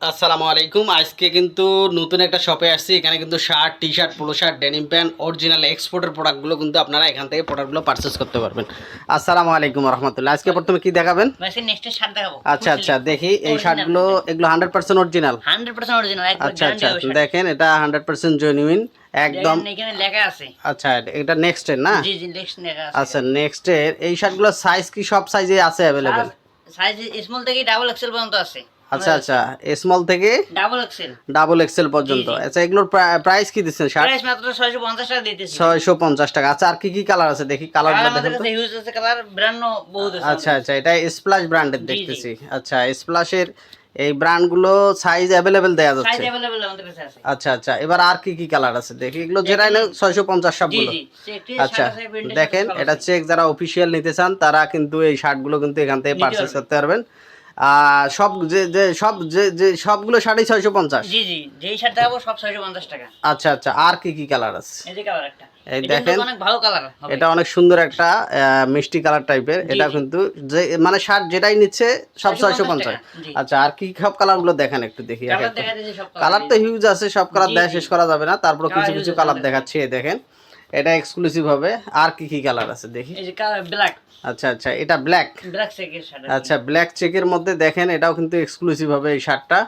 আসসালামু আলাইকুম। আজকে কিন্তু নতুন একটা শপে আসছি। এখানে কিন্তু shirt T shirt polo shirt denim pant original এক্সপোর্টের প্রোডাক্টগুলো কিন্তু আপনারা এখান থেকে প্রোডাক্টগুলো পারচেস করতে পারবেন। আসসালামু আলাইকুম রহমতুল্লাহ। আজকে প্রথমে কি দেখাবেন? আচ্ছা আচ্ছা দেখি। এই শার্টগুলো এগুলো হান্ড্রেড পার্সেন্ট অরিজিনাল আচ্ছা আচ্ছা দেখেন এটা হান্ড্রেড পার্সেন্ট জেনুইন একদম এখানে লেখা আছে। আচ্ছা এটা নেক্সট এর না? জি জি নেক্সট লেখা আছে। আচ্ছা নেক্সট এর এই শার্টগুলোর সাইজ কি সব সাইজে আছে অ্যাভেলেবেল সাইজ স্মল থেকে ডাবল এক্সেল পর্যন্ত আছে। আচ্ছা আচ্ছা স্মল থেকে ডাবল এক্সেল ডাবল এক্সেল পর্যন্ত আচ্ছা এগুলোর প্রাইস কি দিচ্ছেন শার্ট প্রাইস মাত্র 650 টাকা দিতেছি ছয়শো পঞ্চাশ টাকা আচ্ছা আর কি কি কালার আছে দেখি কালার কালারগুলো আমাদের দেখেন তো কাছে ইউজ আছে কালার ব্র্যান্ড বহুত আছে আচ্ছা আচ্ছা এটা স্প্লাশ ব্র্যান্ডের জি, জি। দেখতেছি আচ্ছা স্প্লাশের এই ব্র্যান্ডগুলো সাইজ অ্যাভেলেবেল দেওয়া সাইজ যাচ্ছে अवेलेबल আমাদের কাছে আছে আচ্ছা আচ্ছা এবার আর কি কি কালার আছে দেখি এগুলো যেটাই না ছয়শো পঞ্চাশ জি সবগুলো জি একটি আচ্ছা শার্ট আছে প্রিন্টেড দেখেন এটা চেক যারা অফিসিয়াল নিতে চান তারা কিন্তু এই শার্টগুলো কিন্তু এখান থেকে নিতে পারচেস পারবেন। করতে পারবেন আর সব যে যে সব যে যে সবগুলো শাড়ি ছয়শো পঞ্চাশ? জি জি যেই শার্ট দেখাবো সব 650 টাকা। আচ্ছা আচ্ছা আর কি কি কালার আছে? এই যে কালার একটা। এই দেখেন। অনেক ভালো কালার এটা অনেক সুন্দর একটা মিষ্টি কালার টাইপের এটা কিন্তু যে মানে শার্ট যেটাই নিচ্ছে সব ছয়শো পঞ্চাশ আচ্ছা আর কি সব কালারগুলো দেখেন একটু দেখি কালার তো হিউজ আছে সব কালার দেখা শেষ করা যাবে না। তারপর কিছু কিছু কালার দেখাচ্ছি দেখেন। এটা এক্সক্লুসিভ হবে। আর কি কি কালার আছে দেখি? এই যে কালার ব্ল্যাক আচ্ছা আচ্ছা এটা ব্ল্যাক ব্ল্যাক চেকের শার্ট আচ্ছা ব্ল্যাক চেকের মধ্যে দেখেন এটাও কিন্তু এক্সক্লুসিভ হবে এই শার্টটা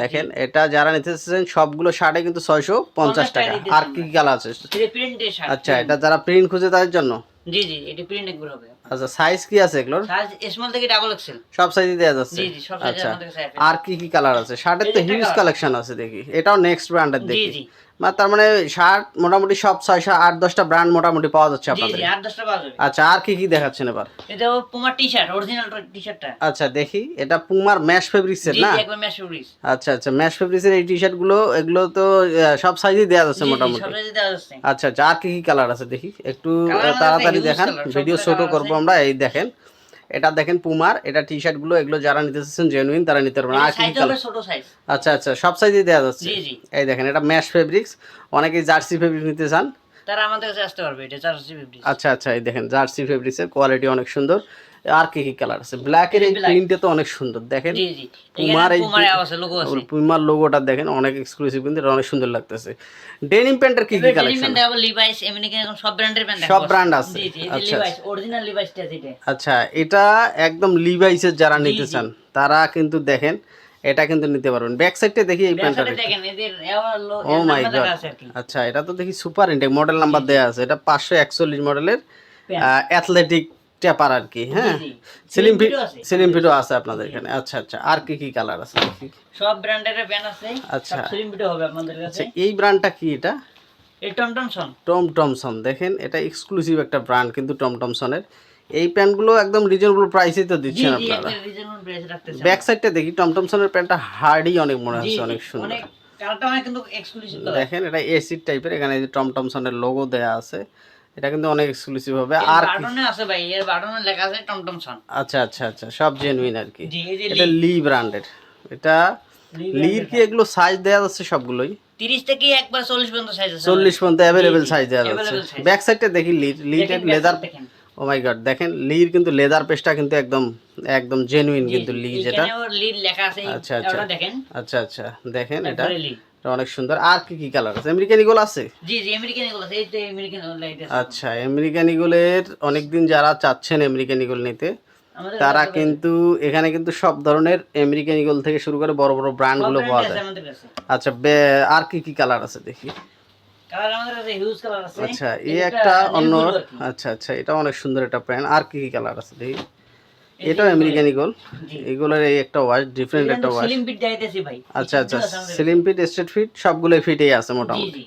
দেখেন এটা যারা নিতে চাচ্ছেন সবগুলো শার্টে কিন্তু ছয়শো পঞ্চাশ টাকা। আর কি কি কালার আছে? এটা প্রিন্টেড শার্ট আচ্ছা এটা যারা প্রিন্ট খুঁজে তাদের জন্য? জি জি এটা প্রিন্ট একবার হবে। আচ্ছা সাইজ কি আছে এগুলোর? সাইজ স্মল থেকে ডাবল এক্সেল সব সাইজে দেওয়া যাচ্ছে। জি জি সব সাইজ আচ্ছা। আমাদের কাছে আর কি কি কালার আছে? শার্টের তো হিউজ কালেকশন আছে দেখি। এটাও নেক্সট ব্র্যান্ডের দেখি। জি। মানে তার মানে শার্ট মোটামুটি সব ছয়শো আট দশটা ব্র্যান্ড মোটামুটি পাওয়া যাচ্ছে আপনাদের। আট দশটা পাওয়া যাবে। আচ্ছা আর কি কি দেখাচ্ছেন এবার? এটা পুমার টি শার্ট অরিজিনাল টি শার্টটা আচ্ছা দেখি। এটা পুমার ম্যাশ ফেব্রিক্সের জি না? ম্যাশ ফেব্রিক্স আচ্ছা আচ্ছা ম্যাশ ফেব্রিক্সের এই টি শার্টগুলো এগুলো তো সব সাইজে দেওয়া যাচ্ছে মোটামুটি। আচ্ছা আচ্ছা আর কি কি কালার আছে দেখি? একটু তাড়াতাড়ি দেখান। ভিডিও ছোট করব। আমরা এই দেখেন এটা দেখেন পুমার এটা টি শার্টগুলো এগুলো যারা নিতে চাচ্ছেন জেনুইন তারা নিতে পারবেন। আর কি আচ্ছা আচ্ছা সব সাইজে দেওয়া যাচ্ছে। জি জি। এই দেখেন এটা ম্যাশ ফেব্রিক্স অনেকেই জার্সি ফেব্রিক নিতে চান। তারা আমাদের কাছে আসতে পারবে এটা চারশো ফিফটি আচ্ছা আচ্ছা এই দেখেন জার্সি ফেব্রিক্সের কোয়ালিটি অনেক সুন্দর। আর কি কি কালার আছে? ব্ল্যাকের এই Black। প্রিন্টে তো অনেক সুন্দর দেখেন। জি জি। পুমার এই লোগোটা দেখেন অনেক এক্সক্লুসিভ কিন্তু অনেক সুন্দর লাগতেছে। ডেনিম প্যান্টের কি কি কালেকশন ডেনিমেন্ট দেখাবো লিভাইস এখন সব ব্র্যান্ডের প্যান্ট সব brand আছে। জি জি আচ্ছা, লিভাইস অরিজিনাল লিভাইসটা আছে এটা। আচ্ছা এটা একদম লিভাইসের যারা নিতে চান তারা কিন্তু দেখেন এটা কিন্তু নিতে পারবেন। ব্যাক সাইডটা দেখি এই প্যান্টটা দেখেন এদের ও মাই গড আছে আর কি। আচ্ছা এটা তো দেখি সুপার ইনটেক মডেল নাম্বার দেয়া আছে। এটা পাঁচশো একচল্লিশ মডেলের অ্যাথলেটিক টেপার আর কি হ্যাঁ? Slim fit. সিলিম ফিটও আছে। আপনাদের এখানে। আচ্ছা আচ্ছা। আর কি কি কালার আছে? সব ব্র্যান্ডের প্যান্ট আছে। আচ্ছা। স্লিম ভিডিও হবে আপনাদের আচ্ছা কাছে এই ব্র্যান্ডটা কি এটা? এই টমটমসন টম টমসন দেখেন এটা এক্সক্লুসিভ একটা ব্র্যান্ড কিন্তু টম টমসনের এই প্যান্টগুলো একদম রিজনেবল প্রাইসে তো দিচ্ছেন জি আপনারা। ব্যাক সাইডটা দেখি টম টমসনের প্যান্টটা হার্ডই অনেক মনে হচ্ছে অনেক সুন্দর। অনেক কালারটা অনেক কিন্তু এক্সক্লুসিভ দেখেন এটা এসিড টাইপের এখানে যে টম টমসনের লোগো দেয়া আছে এটা কিন্তু অনেক এক্সক্লুসিভ হবে। আর বাটনে আছে ভাই এর বাটনে লেখা আছে টমটমসন আচ্ছা আচ্ছা আচ্ছা সব জেনুইন আর কি। এটা লি ব্র্যান্ডের এটা লির কি এগুলো সাইজ দেওয়া যাচ্ছে সবগুলোই? 30 থেকে একবার 40 পর্যন্ত সাইজ আছে। চল্লিশ পর্যন্ত অ্যাভেলেবেল সাইজ দেওয়া size। ব্যাক সাইডটা দেখি লির লির লেদার। ও মাই গড দেখেন লির কিন্তু লেদার পেস্টটা কিন্তু একদম একদম জেনুইন কিন্তু লি যেটা। আচ্ছা, আচ্ছা। দেখেন। আচ্ছা আচ্ছা দেখেন এটা। এটা অনেক সুন্দর। আর কি কি কালার আছে? আমেরিকান ইগল আছে? জি জি আমেরিকান এগুলো আছে এই তো আমেরিকান লাইট আছে। আচ্ছা আমেরিকান ইগলের অনেকদিন যারা চাচ্ছেন আমেরিকান ইগল নিতে তারা কিন্তু এখানে কিন্তু সব ধরনের আমেরিকান ইগল থেকে শুরু করে বড় বড় ব্র্যান্ডগুলো পাওয়া যায়। আচ্ছা আর কি কি কালার আছে দেখি? আচ্ছা এই একটা অন্য। আচ্ছা আচ্ছা এটা অনেক সুন্দর একটা প্যান্ট আর কি কি কালার আছে দেখি? এটাও আমেরিকান ইগল এগুলোর এই একটা ওয়াশ ডিফারেন্ট একটা ওয়াশ আচ্ছা আচ্ছা স্লিম ফিট স্ট্রেট ফিট সবগুলোই ফিটেই আছে মোটামুটি।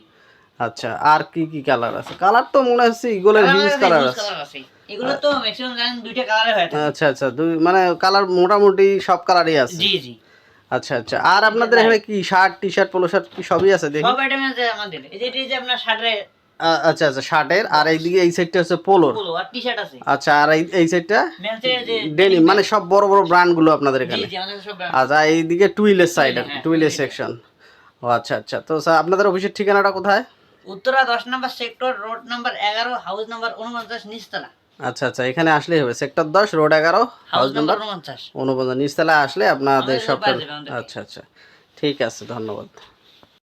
আচ্ছা আর কি কি কালার আছে? কালার তো মনে হচ্ছে ইগলের হিউজ কালার আছে। এগুলো তো ম্যাক্সিমাম জানেন দুইটা কালারে হয় আচ্ছা আচ্ছা দুই মানে কালার মোটামুটি সব কালারই আছে। জি জি। আচ্ছা আচ্ছা। আর আপনাদের এখানে কি shirt T shirt polo shirt কি সবই আছে দেখি? সব আইটেম আছে আমাদের। এই যে এটা এই যে আপনার শার্টের আচ্ছা আচ্ছা শার্টের। আর এইদিকে এই সাইডটা হচ্ছে পোলোর পোলো আর টি শার্ট আছে। আচ্ছা আর এই এই সাইডটা ডেনিম মানে সব বড় বড় ব্র্যান্ডগুলো আপনাদের এখানে। আচ্ছা এইদিকে টুইলের সাইড টুইলের সেকশন ও আচ্ছা আচ্ছা। তো স্যার আপনাদের অফিসের ঠিকানাটা কোথায়? উত্তরা দশ নম্বর সেক্টর রোড নাম্বার এগারো হাউস নাম্বার উনপঞ্চাশ নিচতলা। আচ্ছা আচ্ছা এখানে আসলেই হবে। সেক্টর দশ রোড এগারো হাউস নাম্বার উনপঞ্চাশ। নিচতলায় আসলে আপনাদের আমাদের। আচ্ছা আচ্ছা। ঠিক আছে ধন্যবাদ।